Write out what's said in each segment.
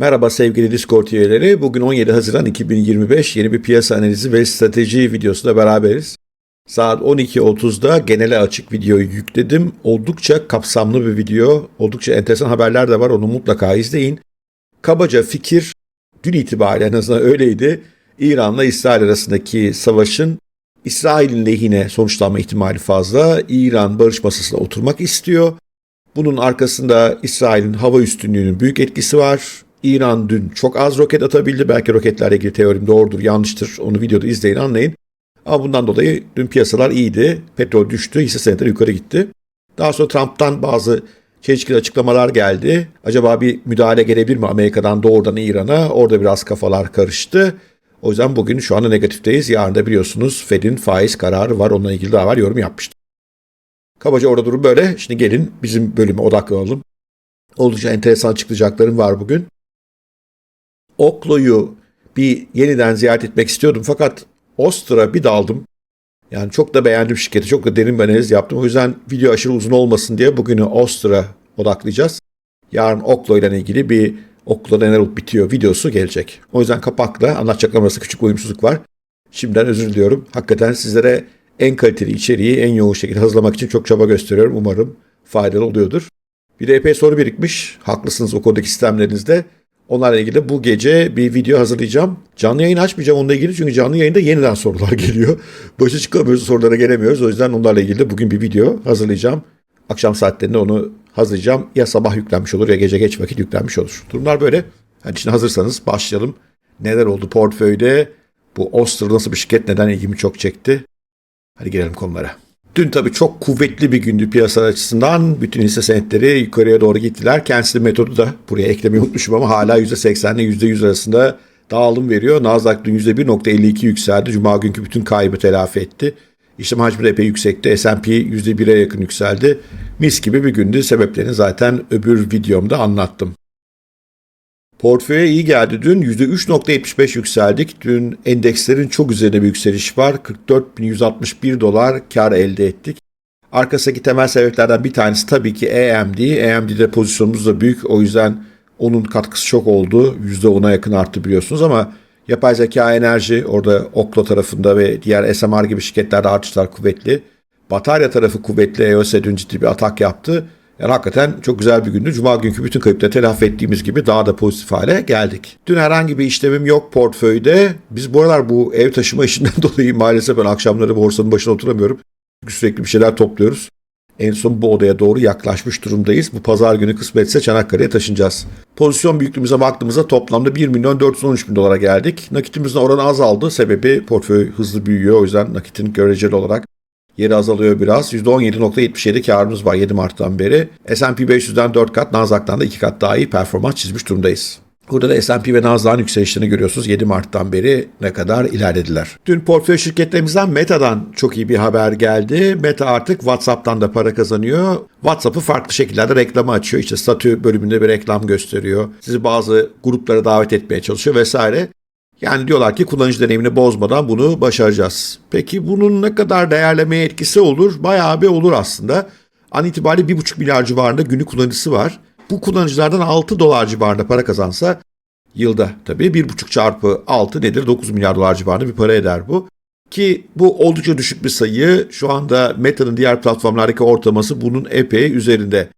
Merhaba sevgili Discord üyeleri. Bugün 17 Haziran 2025 yeni bir piyasa analizi ve strateji videosunda beraberiz. Saat 12.30'da genele açık videoyu yükledim. Oldukça kapsamlı bir video. Oldukça enteresan haberler de var. Onu mutlaka izleyin. Kabaca fikir dün itibariyle en azından öyleydi. İran'la İsrail arasındaki savaşın İsrail'in lehine sonuçlanma ihtimali fazla. İran barış masasına oturmak istiyor. Bunun arkasında İsrail'in hava üstünlüğünün büyük etkisi var. İran dün çok az roket atabildi. Belki roketlerle ilgili teorim doğrudur, yanlıştır. Onu videoda izleyin, anlayın. Ama bundan dolayı dün piyasalar iyiydi. Petrol düştü, hisse senetleri yukarı gitti. Daha sonra Trump'tan bazı çelişkili açıklamalar geldi. Acaba bir müdahale gelebilir mi Amerika'dan doğrudan İran'a? Orada biraz kafalar karıştı. O yüzden bugün şu anda negatifteyiz. Yarın da biliyorsunuz Fed'in faiz kararı var. Onunla ilgili daha var yorum yapmıştım. Kabaca orada durum böyle. Şimdi gelin bizim bölüme odaklanalım. Oldukça enteresan açıklayacaklarım var bugün. Oklo'yu bir yeniden ziyaret etmek istiyordum fakat Ostra bir daldım. Yani çok da beğendim şirketi. Çok da derin bir analiz yaptım. O yüzden video aşırı uzun olmasın diye bugünü Ostra odaklayacağız. Yarın Oklo ile ilgili bir Oklo'da neler olup bitiyor videosu gelecek. O yüzden kapakla anlatacaklarım arasında küçük bir uyumsuzluk var. Şimdiden özür diliyorum. Hakikaten sizlere en kaliteli içeriği en yoğun şekilde hazırlamak için çok çaba gösteriyorum. Umarım faydalı oluyordur. Bir de epey soru birikmiş. Haklısınız o kodaki sistemlerinizde. Onlarla ilgili bu gece bir video hazırlayacağım. Canlı yayın açmayacağım onunla ilgili çünkü canlı yayında yeniden sorular geliyor. Başa çıkamıyoruz, sorulara gelemiyoruz. O yüzden onlarla ilgili de bugün bir video hazırlayacağım. Akşam saatlerinde onu hazırlayacağım. Ya sabah yüklenmiş olur ya gece geç vakit yüklenmiş olur. Durumlar böyle. Hani şimdi hazırsanız başlayalım. Neler oldu portföyde? Bu Oster nasıl bir şirket? Neden ilgimi çok çekti? Hadi gelelim konulara. Dün tabii çok kuvvetli bir gündü piyasa açısından. Bütün hisse senetleri yukarıya doğru gittiler. Kendisi metodu da buraya eklemeyi unutmuşum ama hala %80 ile %100 arasında dağılım veriyor. Nasdaq dün %1.52 yükseldi. Cuma günkü bütün kaybı telafi etti. İşlem hacmi de epey yüksekti. S&P %1'e yakın yükseldi. Mis gibi bir gündü. Sebeplerini zaten öbür videomda anlattım. Portföye iyi geldi dün. %3.75 yükseldik. Dün endekslerin çok üzerinde bir yükseliş var. 44.161 dolar kar elde ettik. Arkasındaki temel sebeplerden bir tanesi tabii ki AMD. AMD'de pozisyonumuz da büyük. O yüzden onun katkısı çok oldu. %10'a yakın arttı biliyorsunuz ama yapay zeka enerji orada Oklo tarafında ve diğer SMR gibi şirketlerde artışlar kuvvetli. Batarya tarafı kuvvetli. EOS'e dün ciddi bir atak yaptı. Yani hakikaten çok güzel bir gündü. Cuma günkü bütün kayıpları telafi ettiğimiz gibi daha da pozitif hale geldik. Dün herhangi bir işlemim yok portföyde. Biz bu aralar bu ev taşıma işinden dolayı maalesef ben akşamları borsanın başına oturamıyorum. Çünkü sürekli bir şeyler topluyoruz. En son bu odaya doğru yaklaşmış durumdayız. Bu pazar günü kısmetse Çanakkale'ye taşınacağız. Pozisyon büyüklüğümüze baktığımızda toplamda 1 milyon 413 bin dolara geldik. Nakitimizin oranı azaldı. Sebebi portföy hızlı büyüyor. O yüzden nakitin göreceli olarak Yeri azalıyor biraz. %17.77 karımız var 7 Mart'tan beri. S&P 500'den 4 kat, Nasdaq'tan da 2 kat daha iyi performans çizmiş durumdayız. Burada da S&P ve Nasdaq'ın yükselişlerini görüyorsunuz. 7 Mart'tan beri ne kadar ilerlediler. Dün portföy şirketlerimizden Meta'dan çok iyi bir haber geldi. Meta artık WhatsApp'tan da para kazanıyor. WhatsApp'ı farklı şekillerde reklama açıyor. İşte statü bölümünde bir reklam gösteriyor. Sizi bazı gruplara davet etmeye çalışıyor vesaire. Yani diyorlar ki kullanıcı deneyimini bozmadan bunu başaracağız. Peki bunun ne kadar değerlemeye etkisi olur? Bayağı bir olur aslında. An itibariyle 1,5 milyar civarında günlük kullanıcısı var. Bu kullanıcılardan 6 dolar civarında para kazansa yılda tabii 1,5 çarpı 6 nedir? 9 milyar dolar civarında bir para eder bu. Ki bu oldukça düşük bir sayı. Şu anda Meta'nın diğer platformlardaki ortalaması bunun epey üzerinde.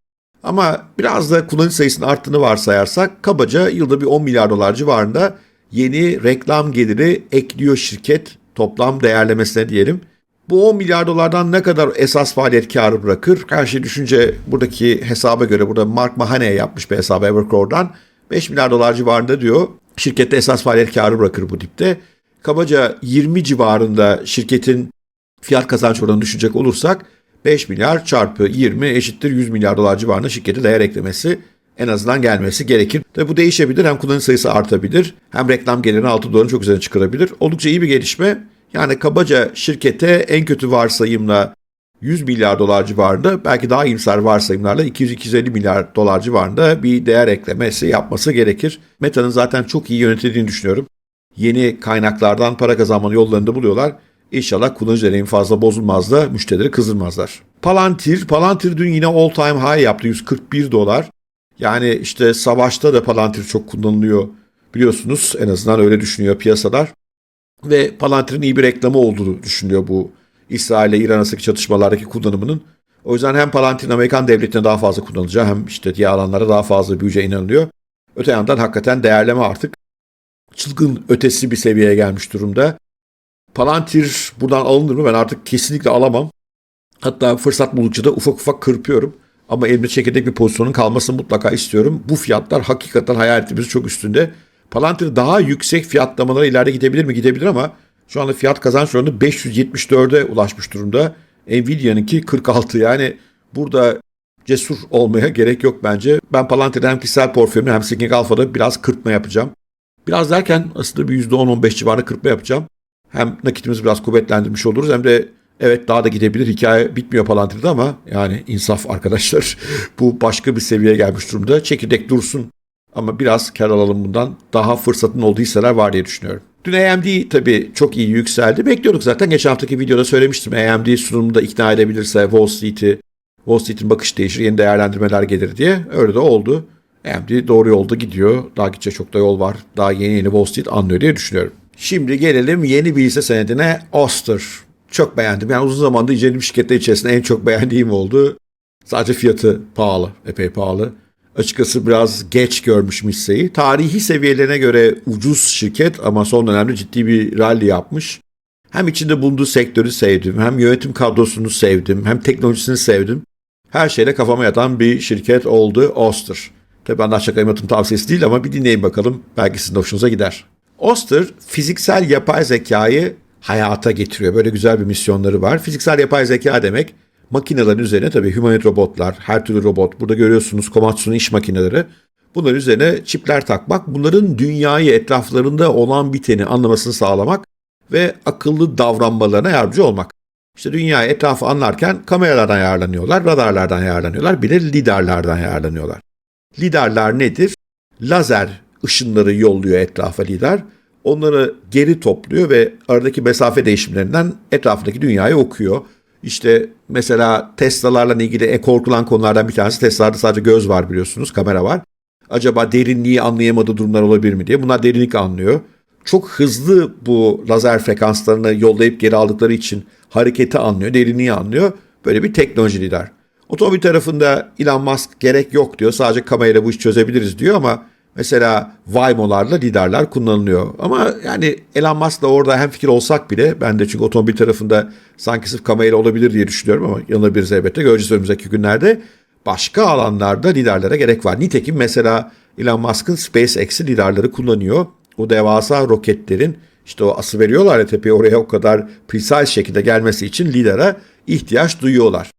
Ama biraz da kullanıcı sayısının arttığını varsayarsak kabaca yılda bir 10 milyar dolar civarında yeni reklam geliri ekliyor şirket toplam değerlemesine diyelim. Bu 10 milyar dolardan ne kadar esas faaliyet karı bırakır? Her şey düşünce buradaki hesaba göre burada Mark Mahane yapmış bir hesabı Evercore'dan 5 milyar dolar civarında diyor. Şirkette esas faaliyet karı bırakır bu dipte. Kabaca 20 civarında şirketin fiyat kazanç oranını düşünecek olursak 5 milyar çarpı 20 eşittir 100 milyar dolar civarında şirkete değer eklemesi en azından gelmesi gerekir. Tabi bu değişebilir. Hem kullanıcı sayısı artabilir hem reklam gelirini 6 doların çok üzerine çıkarabilir. Oldukça iyi bir gelişme. Yani kabaca şirkete en kötü varsayımla 100 milyar dolar civarında belki daha iyimser varsayımlarla 200-250 milyar dolar civarında bir değer eklemesi yapması gerekir. Meta'nın zaten çok iyi yönetildiğini düşünüyorum. Yeni kaynaklardan para kazanmanın yollarını da buluyorlar. İnşallah kullanıcı deneyimi fazla bozulmaz da müşterileri kızdırmazlar. Palantir, Palantir dün yine all time high yaptı 141 dolar. Yani işte savaşta da Palantir çok kullanılıyor biliyorsunuz. En azından öyle düşünüyor piyasalar. Ve Palantir'in iyi bir reklamı olduğunu düşünüyor bu İsrail ile İran arasındaki çatışmalardaki kullanımının. O yüzden hem Palantir'in Amerikan devletine daha fazla kullanılacağı hem işte diğer alanlara daha fazla büyüyeceğe inanılıyor. Öte yandan hakikaten değerleme artık çılgın ötesi bir seviyeye gelmiş durumda. Palantir buradan alınır mı? Ben artık kesinlikle alamam. Hatta fırsat buldukça da ufak ufak kırpıyorum. Ama elimde çekirdek bir pozisyonun kalmasını mutlaka istiyorum. Bu fiyatlar hakikaten hayal ettiğimiz çok üstünde. Palantir daha yüksek fiyatlamalara ileride gidebilir mi? Gidebilir ama şu anda fiyat kazanç oranı 574'e ulaşmış durumda. Nvidia'nınki 46 yani burada cesur olmaya gerek yok bence. Ben Palantir'den hem kişisel portföyümde hem Seeking Alpha'da biraz kırpma yapacağım. Biraz derken aslında bir %10-15 civarında kırpma yapacağım. Hem nakitimizi biraz kuvvetlendirmiş oluruz hem de evet daha da gidebilir. Hikaye bitmiyor Palantir'de ama yani insaf arkadaşlar. Bu başka bir seviyeye gelmiş durumda. Çekirdek dursun ama biraz kar alalım bundan. Daha fırsatın olduğu hisseler var diye düşünüyorum. Dün AMD tabii çok iyi yükseldi. Bekliyorduk zaten. Geçen haftaki videoda söylemiştim. AMD sunumunda ikna edebilirse Wall Street'i, Wall Street'in bakış değişir, yeni değerlendirmeler gelir diye. Öyle de oldu. AMD doğru yolda gidiyor. Daha gidecek çok da yol var. Daha yeni yeni Wall Street anlıyor diye düşünüyorum. Şimdi gelelim yeni bir hisse senedine Oster. Çok beğendim. Yani uzun zamandır incelediğim şirketler içerisinde en çok beğendiğim oldu. Sadece fiyatı pahalı, epey pahalı. Açıkçası biraz geç görmüş hisseyi. Tarihi seviyelerine göre ucuz şirket ama son dönemde ciddi bir rally yapmış. Hem içinde bulunduğu sektörü sevdim, hem yönetim kadrosunu sevdim, hem teknolojisini sevdim. Her şeyle kafama yatan bir şirket oldu Oster. Tabii ben aşağı yatırım tavsiyesi değil ama bir dinleyin bakalım. Belki sizin de hoşunuza gider. Oster fiziksel yapay zekayı hayata getiriyor. Böyle güzel bir misyonları var. Fiziksel yapay zeka demek makinelerin üzerine tabii humanoid robotlar, her türlü robot. Burada görüyorsunuz Komatsu'nun iş makineleri. Bunların üzerine çipler takmak, bunların dünyayı etraflarında olan biteni anlamasını sağlamak ve akıllı davranmalarına yardımcı olmak. İşte dünyayı etrafı anlarken kameralardan yararlanıyorlar, radarlardan yararlanıyorlar, bir de lidarlardan yararlanıyorlar. Lidarlar nedir? Lazer ışınları yolluyor etrafa lidar. Onları geri topluyor ve aradaki mesafe değişimlerinden etrafındaki dünyayı okuyor. İşte mesela Tesla'larla ilgili en korkulan konulardan bir tanesi Tesla'da sadece göz var biliyorsunuz, kamera var. Acaba derinliği anlayamadığı durumlar olabilir mi diye. Bunlar derinlik anlıyor. Çok hızlı bu lazer frekanslarını yollayıp geri aldıkları için hareketi anlıyor, derinliği anlıyor. Böyle bir teknoloji lider. Otomobil tarafında Elon Musk gerek yok diyor. Sadece kamerayla bu işi çözebiliriz diyor ama mesela Waymo'larla liderler kullanılıyor. Ama yani Elon Musk'la orada hem fikir olsak bile ben de çünkü otomobil tarafında sanki sırf kamerayla olabilir diye düşünüyorum ama yanılabiliriz elbette. Göreceğiz önümüzdeki günlerde. Başka alanlarda liderlere gerek var. Nitekim mesela Elon Musk'ın SpaceX'i liderleri kullanıyor. O devasa roketlerin işte o ası veriyorlar ya tepeye oraya o kadar precise şekilde gelmesi için lidere ihtiyaç duyuyorlar.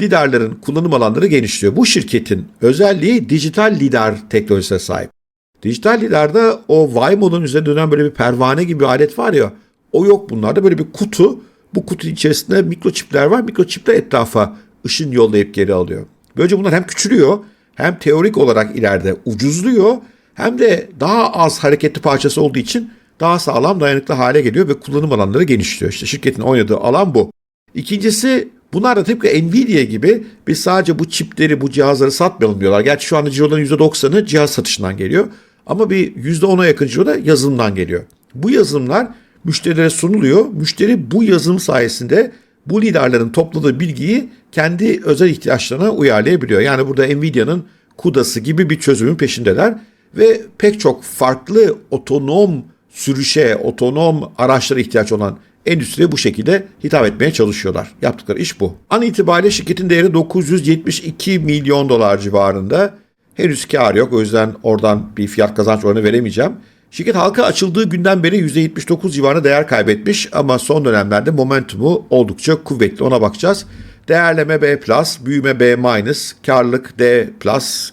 Liderlerin kullanım alanları genişliyor. Bu şirketin özelliği dijital lider teknolojisine sahip. Dijital liderde o Waymo'nun üzerinde dönen böyle bir pervane gibi bir alet var ya o yok bunlarda böyle bir kutu. Bu kutu içerisinde mikroçipler var. Mikroçipler etrafa ışın yollayıp geri alıyor. Böylece bunlar hem küçülüyor hem teorik olarak ileride ucuzluyor hem de daha az hareketli parçası olduğu için daha sağlam dayanıklı hale geliyor ve kullanım alanları genişliyor. İşte şirketin oynadığı alan bu. İkincisi bunlar da tıpkı Nvidia gibi biz sadece bu çipleri, bu cihazları satmayalım diyorlar. Gerçi şu anda ciroların %90'ı cihaz satışından geliyor. Ama bir %10'a yakın ciro da yazılımdan geliyor. Bu yazılımlar müşterilere sunuluyor. Müşteri bu yazılım sayesinde bu liderlerin topladığı bilgiyi kendi özel ihtiyaçlarına uyarlayabiliyor. Yani burada Nvidia'nın kudası gibi bir çözümün peşindeler ve pek çok farklı otonom sürüşe, otonom araçlara ihtiyaç olan endüstriye bu şekilde hitap etmeye çalışıyorlar. Yaptıkları iş bu. An itibariyle şirketin değeri 972 milyon dolar civarında. Henüz kar yok o yüzden oradan bir fiyat kazanç oranı veremeyeceğim. Şirket halka açıldığı günden beri %79 civarında değer kaybetmiş ama son dönemlerde momentumu oldukça kuvvetli ona bakacağız. Değerleme B+, büyüme B-, karlılık D+,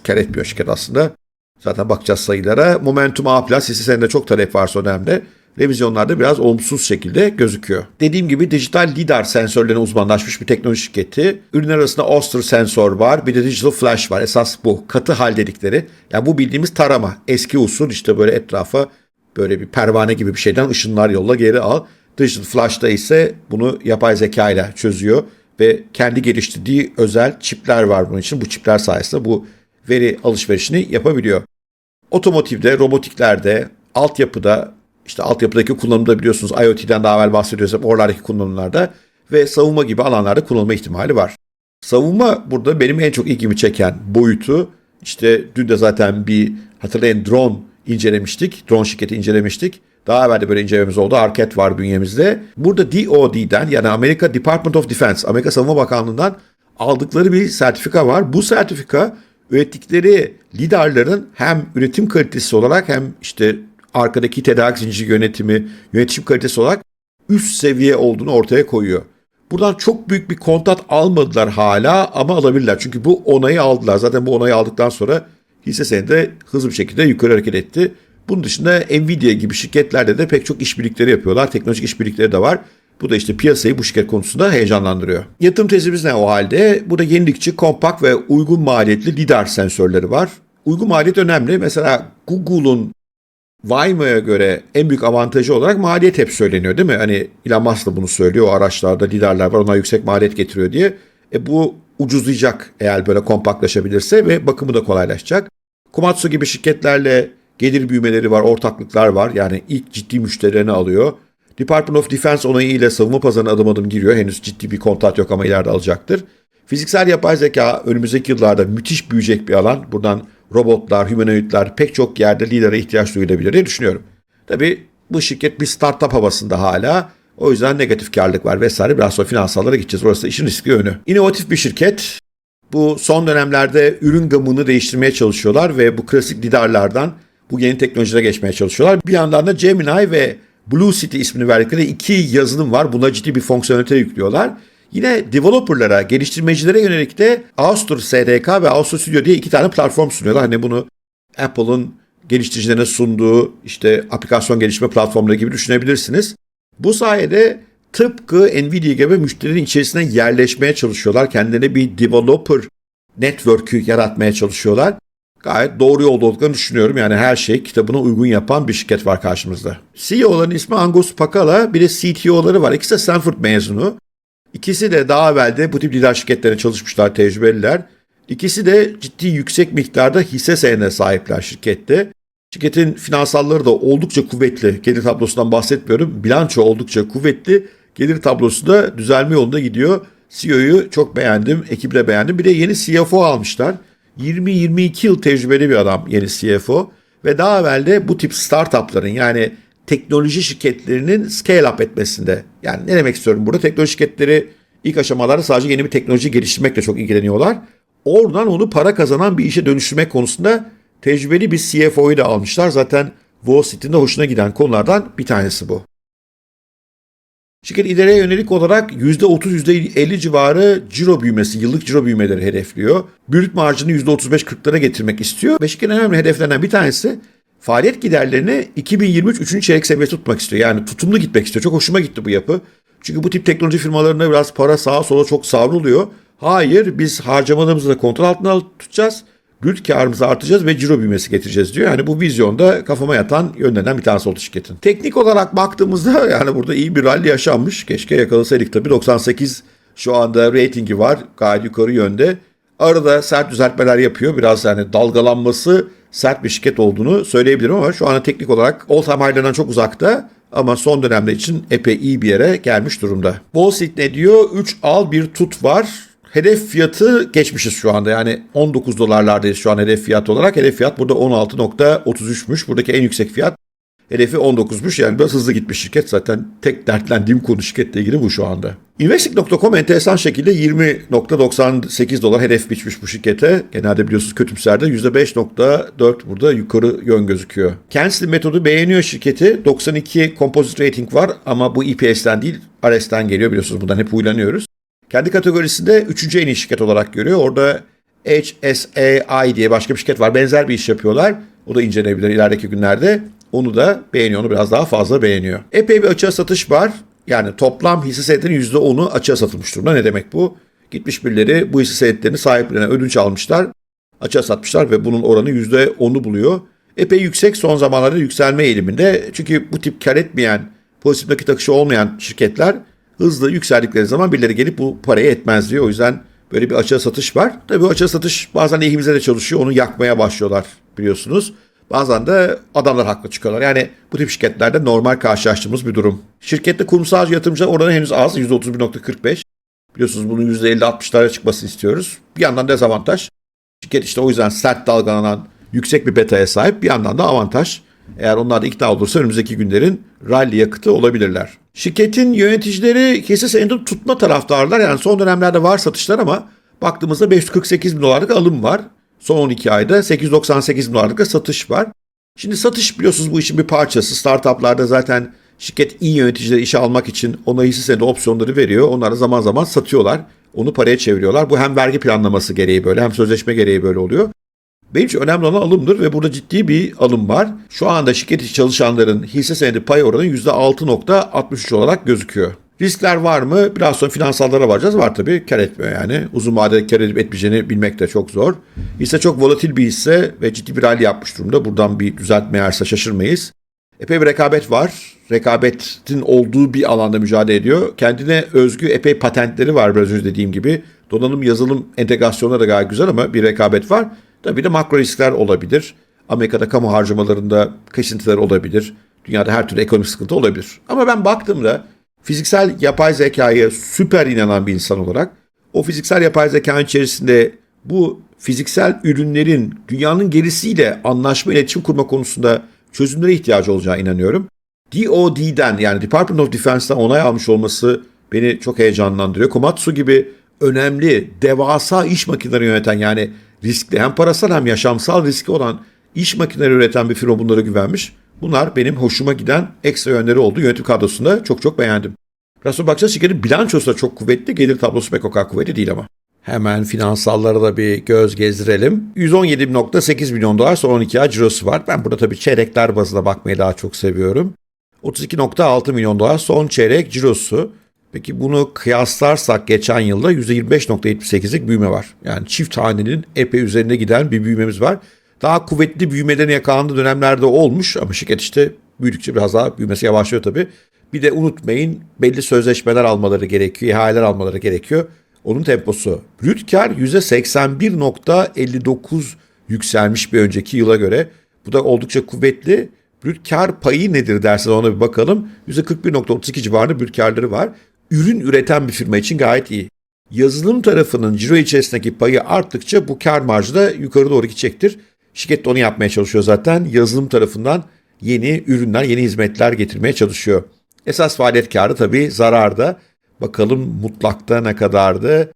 kar etmiyor şirket aslında. Zaten bakacağız sayılara. Momentum A+, hisse senede çok talep var son dönemde. Revizyonlarda biraz olumsuz şekilde gözüküyor. Dediğim gibi dijital lidar sensörlerine uzmanlaşmış bir teknoloji şirketi. Ürünler arasında Oster sensör var. Bir de Digital Flash var. Esas bu. Katı hal dedikleri. Yani bu bildiğimiz tarama. Eski usul işte böyle etrafa böyle bir pervane gibi bir şeyden ışınlar yolla geri al. Digital Flash'ta ise bunu yapay zeka ile çözüyor ve kendi geliştirdiği özel çipler var bunun için. Bu çipler sayesinde bu veri alışverişini yapabiliyor. Otomotivde, robotiklerde, altyapıda, işte altyapıdaki kullanımda biliyorsunuz IoT'den daha evvel bahsediyoruz oralardaki kullanımlarda ve savunma gibi alanlarda kullanılma ihtimali var. Savunma burada benim en çok ilgimi çeken boyutu işte dün de zaten bir hatırlayın drone incelemiştik. Drone şirketi incelemiştik. Daha evvel de böyle incelememiz oldu. Arket var bünyemizde. Burada DOD'den yani Amerika Department of Defense, Amerika Savunma Bakanlığı'ndan aldıkları bir sertifika var. Bu sertifika ürettikleri lidarların hem üretim kalitesi olarak hem işte arkadaki tedarik zinciri yönetimi, yönetişim kalitesi olarak üst seviye olduğunu ortaya koyuyor. Buradan çok büyük bir kontrat almadılar hala ama alabilirler. Çünkü bu onayı aldılar. Zaten bu onayı aldıktan sonra hisse senedi hızlı bir şekilde yukarı hareket etti. Bunun dışında Nvidia gibi şirketlerde de pek çok işbirlikleri yapıyorlar. Teknolojik işbirlikleri de var. Bu da işte piyasayı bu şirket konusunda heyecanlandırıyor. Yatırım tezimiz ne o halde? Burada yenilikçi, kompakt ve uygun maliyetli lidar sensörleri var. Uygun maliyet önemli. Mesela Google'un Waymo'ya göre en büyük avantajı olarak maliyet hep söyleniyor değil mi? Hani Elon Musk da bunu söylüyor. O araçlarda liderler var onlar yüksek maliyet getiriyor diye. E bu ucuzlayacak eğer böyle kompaktlaşabilirse ve bakımı da kolaylaşacak. Komatsu gibi şirketlerle gelir büyümeleri var, ortaklıklar var. Yani ilk ciddi müşterilerini alıyor. Department of Defense onayı ile savunma pazarına adım adım giriyor. Henüz ciddi bir kontrat yok ama ileride alacaktır. Fiziksel yapay zeka önümüzdeki yıllarda müthiş büyüyecek bir alan. Buradan robotlar, humanoidler pek çok yerde lidere ihtiyaç duyulabilir diye düşünüyorum. Tabii bu şirket bir startup havasında hala. O yüzden negatif karlılık var vesaire. Biraz sonra finansallara gideceğiz. Orası işin riskli yönü. İnovatif bir şirket. Bu son dönemlerde ürün gamını değiştirmeye çalışıyorlar ve bu klasik lidarlardan bu yeni teknolojilere geçmeye çalışıyorlar. Bir yandan da Gemini ve Blue City ismini verdikleri iki yazılım var. Buna ciddi bir fonksiyonelite yüklüyorlar. Yine developerlara, geliştirmecilere yönelik de Austur SDK ve Austur Studio diye iki tane platform sunuyorlar. Hani bunu Apple'ın geliştiricilerine sunduğu işte aplikasyon geliştirme platformları gibi düşünebilirsiniz. Bu sayede tıpkı Nvidia gibi müşterinin içerisine yerleşmeye çalışıyorlar. Kendilerine bir developer network'ü yaratmaya çalışıyorlar. Gayet doğru yolda olduklarını düşünüyorum. Yani her şey kitabına uygun yapan bir şirket var karşımızda. CEO'ların ismi Angus Pakala, bir de CTO'ları var. İkisi de Stanford mezunu. İkisi de daha evvel de bu tip lider şirketlerine çalışmışlar, tecrübeliler. İkisi de ciddi yüksek miktarda hisse senedine sahipler şirkette. Şirketin finansalları da oldukça kuvvetli. Gelir tablosundan bahsetmiyorum. Bilanço oldukça kuvvetli. Gelir tablosu da düzelme yolunda gidiyor. CEO'yu çok beğendim, ekibi de beğendim. Bir de yeni CFO almışlar. 20-22 yıl tecrübeli bir adam yeni CFO. Ve daha evvel de bu tip startupların yani teknoloji şirketlerinin scale up etmesinde. Yani ne demek istiyorum burada? Teknoloji şirketleri ilk aşamalarda sadece yeni bir teknoloji geliştirmekle çok ilgileniyorlar. Oradan onu para kazanan bir işe dönüştürmek konusunda tecrübeli bir CFO'yu da almışlar. Zaten Wall Street'in de hoşuna giden konulardan bir tanesi bu. Şirket ileriye yönelik olarak %30-%50 civarı ciro büyümesi, yıllık ciro büyümeleri hedefliyor. Brüt marjını %35-40'lara getirmek istiyor. Ve şirketin önemli hedeflerinden bir tanesi faaliyet giderlerini 2023 3. çeyrek seviyesi tutmak istiyor. Yani tutumlu gitmek istiyor. Çok hoşuma gitti bu yapı. Çünkü bu tip teknoloji firmalarında biraz para sağa sola çok savruluyor. Hayır biz harcamalarımızı da kontrol altına tutacağız. Brüt karımızı artıracağız ve ciro büyümesi getireceğiz diyor. Yani bu vizyonda kafama yatan yönlerden bir tanesi oldu şirketin. Teknik olarak baktığımızda yani burada iyi bir rally yaşanmış. Keşke yakalasaydık tabii. 98 şu anda reytingi var. Gayet yukarı yönde. Arada sert düzeltmeler yapıyor. Biraz yani dalgalanması sert bir şirket olduğunu söyleyebilirim ama şu anda teknik olarak all time high'larından çok uzakta ama son dönemde için epey iyi bir yere gelmiş durumda. Wall Street ne diyor? 3 al bir tut var. Hedef fiyatı geçmişiz şu anda. Yani 19 dolarlardayız şu an hedef fiyat olarak. Hedef fiyat burada 16.33'müş. Buradaki en yüksek fiyat hedefi 19'muş. Yani biraz hızlı gitmiş şirket. Zaten tek dertlendiğim konu şirketle ilgili bu şu anda. Investing.com enteresan şekilde 20.98 dolar hedef biçmiş bu şirkete. Genelde biliyorsunuz kötümserde %5.4 burada yukarı yön gözüküyor. Kendisi metodu beğeniyor şirketi. 92 composite rating var ama bu EPS'ten değil RS'ten geliyor biliyorsunuz. Bundan hep uylanıyoruz. Kendi kategorisinde 3. en iyi şirket olarak görüyor. Orada HSAI diye başka bir şirket var. Benzer bir iş yapıyorlar. O da incelenebilir ilerideki günlerde. Onu da beğeniyor. Onu biraz daha fazla beğeniyor. Epey bir açığa satış var. Yani toplam hisse senetlerinin %10'u açığa satılmış durumda. Ne demek bu? Gitmiş birileri bu hisse senetlerini sahiplerine ödünç almışlar. Açığa satmışlar ve bunun oranı %10'u buluyor. Epey yüksek son zamanlarda yükselme eğiliminde. Çünkü bu tip kar etmeyen, pozitif nakit akışı olmayan şirketler hızlı yükseldikleri zaman birileri gelip bu parayı etmez diyor. O yüzden Böyle bir açığa satış var. Tabii bu açığa satış bazen lehimize de çalışıyor. Onu yakmaya başlıyorlar biliyorsunuz. Bazen de adamlar haklı çıkıyorlar. Yani bu tip şirketlerde normal karşılaştığımız bir durum. Şirkette kurumsal yatırımcı oranı henüz az. %31.45. Biliyorsunuz bunun %50-60'lara çıkmasını istiyoruz. Bir yandan dezavantaj. Şirket işte o yüzden sert dalgalanan yüksek bir betaya sahip. Bir yandan da avantaj. Eğer onlar da ikna olursa önümüzdeki günlerin rally yakıtı olabilirler. Şirketin yöneticileri hisse senedi tutma taraftarlar. Yani son dönemlerde var satışlar ama baktığımızda 548 bin dolarlık alım var. Son 12 ayda 898 bin dolarlık satış var. Şimdi satış biliyorsunuz bu işin bir parçası. Startuplarda zaten şirket iyi yöneticileri işe almak için ona hisse senedi opsiyonları veriyor. Onlar da zaman zaman satıyorlar. Onu paraya çeviriyorlar. Bu hem vergi planlaması gereği böyle hem sözleşme gereği böyle oluyor. Benim için önemli olan alımdır ve burada ciddi bir alım var. Şu anda şirket içi çalışanların hisse senedi pay oranı %6.63 olarak gözüküyor. Riskler var mı? Biraz sonra finansallara varacağız. Var tabii. Kar etmiyor yani. Uzun vadede kar edip etmeyeceğini bilmek de çok zor. Hisse çok volatil bir hisse ve ciddi bir rally yapmış durumda. Buradan bir düzeltme yerse şaşırmayız. Epey bir rekabet var. Rekabetin olduğu bir alanda mücadele ediyor. Kendine özgü epey patentleri var biraz önce dediğim gibi. Donanım yazılım entegrasyonları da gayet güzel ama bir rekabet var. Tabii de makro riskler olabilir. Amerika'da kamu harcamalarında kesintiler olabilir. Dünyada her türlü ekonomik sıkıntı olabilir. Ama ben baktığımda fiziksel yapay zekaya süper inanan bir insan olarak o fiziksel yapay zeka içerisinde bu fiziksel ürünlerin dünyanın gerisiyle anlaşma iletişim kurma konusunda çözümlere ihtiyacı olacağına inanıyorum. DOD'den yani Department of Defense'den onay almış olması beni çok heyecanlandırıyor. Komatsu gibi önemli, devasa iş makineleri yöneten yani riskli hem parasal hem yaşamsal riski olan iş makineleri üreten bir firma bunlara güvenmiş. Bunlar benim hoşuma giden ekstra yönleri oldu. Yönetim kadrosunda çok çok beğendim. Sonra bakacağız şirketin bilançosu da çok kuvvetli. Gelir tablosu pek o kadar kuvvetli değil ama. Hemen finansallara da bir göz gezdirelim. 117.8 milyon dolar son 12 ay cirosu var. Ben burada tabii çeyrekler bazında bakmayı daha çok seviyorum. 32.6 milyon dolar son çeyrek cirosu. Peki bunu kıyaslarsak geçen yılda %25.78'lik büyüme var. Yani çift hanenin epey üzerinde giden bir büyümemiz var. Daha kuvvetli büyümelerin yakalandığı dönemlerde olmuş ama şirket işte büyüdükçe biraz daha büyümesi yavaşlıyor tabii. Bir de unutmayın belli sözleşmeler almaları gerekiyor, ihaleler almaları gerekiyor. Onun temposu. Brüt kar %81.59 yükselmiş bir önceki yıla göre. Bu da oldukça kuvvetli. Brüt kar payı nedir derseniz ona bir bakalım. %41.32 civarında brüt karları var. Ürün üreten bir firma için gayet iyi. Yazılım tarafının ciro içerisindeki payı arttıkça bu kar marjı da yukarı doğru gidecektir. Şirket de onu yapmaya çalışıyor zaten. Yazılım tarafından yeni ürünler, yeni hizmetler getirmeye çalışıyor. Esas faaliyet karı tabii zararda. Bakalım mutlakta ne kadardı?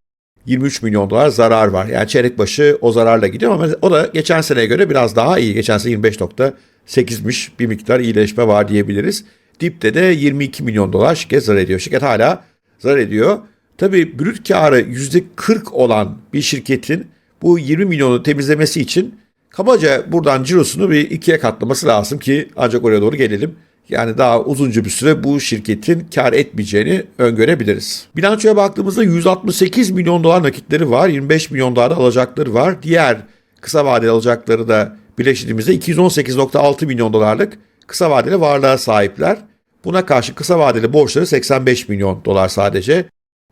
23 milyon dolar zarar var. Yani çeyrek başı o zararla gidiyor ama o da geçen seneye göre biraz daha iyi. Geçen sene 25.8'miş bir miktar iyileşme var diyebiliriz. Dipte de 22 milyon dolar şirket zarar ediyor. Şirket hala zarar ediyor. Tabii brüt karı %40 olan bir şirketin bu 20 milyonu temizlemesi için kabaca buradan cirosunu bir ikiye katlaması lazım ki ancak oraya doğru gelelim. Yani daha uzunca bir süre bu şirketin kar etmeyeceğini öngörebiliriz. Bilançoya baktığımızda 168 milyon dolar nakitleri var, 25 milyon dolar da alacakları var. Diğer kısa vadeli alacakları da birleştirdiğimizde 218.6 milyon dolarlık kısa vadeli varlığa sahipler. Buna karşı kısa vadeli borçları 85 milyon dolar sadece.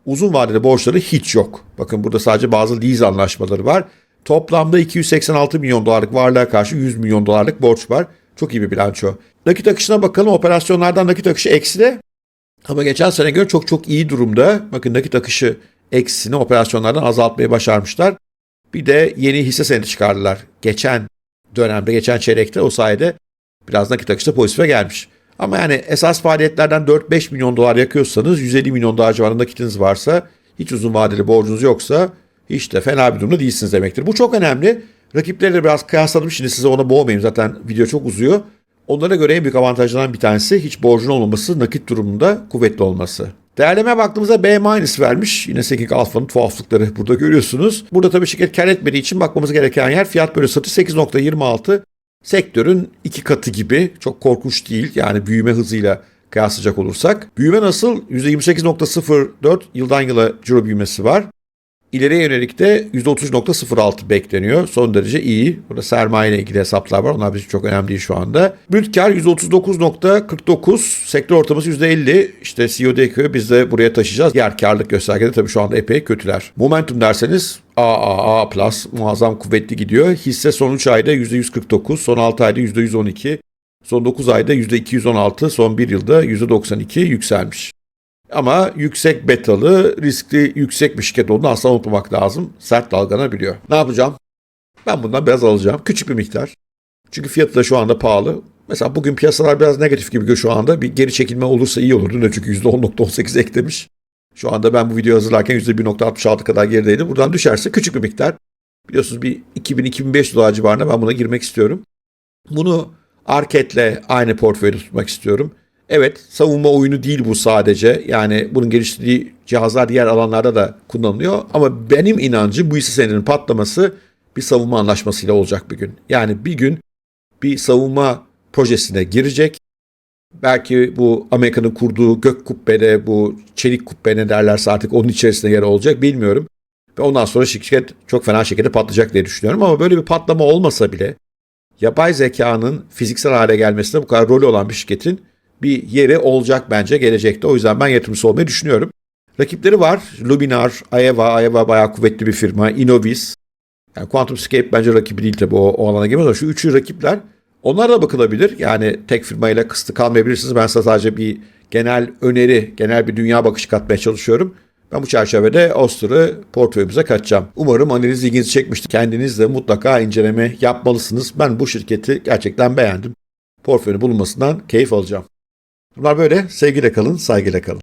Uzun vadeli borçları hiç yok. Bakın burada sadece bazı lease anlaşmaları var. Toplamda 286 milyon dolarlık varlığa karşı 100 milyon dolarlık borç var. Çok iyi bir bilanço. Nakit akışına bakalım. Operasyonlardan nakit akışı ekside. Ama geçen sene göre çok çok iyi durumda. Bakın nakit akışı eksisini operasyonlardan azaltmayı başarmışlar. Bir de yeni hisse senedi çıkardılar. Geçen dönemde, geçen çeyrekte o sayede biraz nakit akışı da pozitife gelmiş. Ama yani esas faaliyetlerden 4-5 milyon dolar yakıyorsanız 150 milyon dolar civarında nakitiniz varsa hiç uzun vadeli borcunuz yoksa hiç de fena bir durumda değilsiniz demektir. Bu çok önemli. Rakipleri biraz kıyasladım. Şimdi size ona boğmayayım. Zaten video çok uzuyor. Onlara göre en büyük avantajlardan bir tanesi hiç borcun olmaması, nakit durumunda kuvvetli olması. Değerleme baktığımızda B- vermiş. Yine Seking Alpha'nın tuhaflıkları burada görüyorsunuz. Burada tabii şirket kar etmediği için bakmamız gereken yer fiyat bölü satış 8.26. Sektörün iki katı gibi. Çok korkunç değil. Yani büyüme hızıyla kıyaslayacak olursak. Büyüme nasıl? %28.04 yıldan yıla ciro büyümesi var. İleriye yönelik de %30.06 bekleniyor. Son derece iyi. Burada sermaye ile ilgili hesaplar var. Onlar bizim çok önemli değil şu anda. Brüt kar %39.49. Sektör ortalaması %50. İşte CODQ biz de buraya taşıyacağız. Diğer karlılık göstergeleri tabii şu anda epey kötüler. Momentum derseniz AAA plus muazzam kuvvetli gidiyor. Hisse son 3 ayda %149, son 6 ayda %112, son 9 ayda %216, son 1 yılda %92 yükselmiş. Ama yüksek betalı, riskli yüksek bir şirket olduğunu asla unutmamak lazım. Sert dalgalanabiliyor. Ne yapacağım? Ben bundan biraz alacağım. Küçük bir miktar. Çünkü fiyatı da şu anda pahalı. Mesela bugün piyasalar biraz negatif gibi şu anda. Bir geri çekilme olursa iyi olurdu. Çünkü %10.18 eklemiş. Şu anda ben bu videoyu hazırlarken %1.66 kadar gerideydim. Buradan düşerse küçük bir miktar. Biliyorsunuz bir 2000-2500 dolar civarında ben buna girmek istiyorum. Bunu Arket'le aynı portföyde tutmak istiyorum. Evet savunma oyunu değil bu sadece. Yani bunun geliştirdiği cihazlar diğer alanlarda da kullanılıyor. Ama benim inancım bu hisse senedinin patlaması bir savunma anlaşmasıyla olacak bir gün. Yani bir gün bir savunma projesine girecek. Belki bu Amerika'nın kurduğu gök kubbede bu çelik kubbe ne derlerse artık onun içerisinde yer olacak bilmiyorum. Ve ondan sonra şirket çok fena şekilde patlayacak diye düşünüyorum. Ama böyle bir patlama olmasa bile yapay zekanın fiziksel hale gelmesinde bu kadar rolü olan bir şirketin bir yeri olacak bence gelecekte. O yüzden ben yatırımcısı olmayı düşünüyorum. Rakipleri var. Luminar, Aeva, Aeva bayağı kuvvetli bir firma. Innovis. Yani QuantumScape bence rakibi değil tabii o, o alana girmez ama şu üçü rakipler. Onlar da bakılabilir. Yani tek firmayla kısıtlı kalmayabilirsiniz. Ben size sadece bir genel öneri, genel bir dünya bakışı katmaya çalışıyorum. Ben bu çerçevede Oster'ı portföyümüze katacağım. Umarım analiz ilginizi çekmiştir. Kendiniz de mutlaka inceleme yapmalısınız. Ben bu şirketi gerçekten beğendim. Portföyün bulunmasından keyif alacağım. Bunlar böyle. Sevgiyle kalın, saygıyla kalın.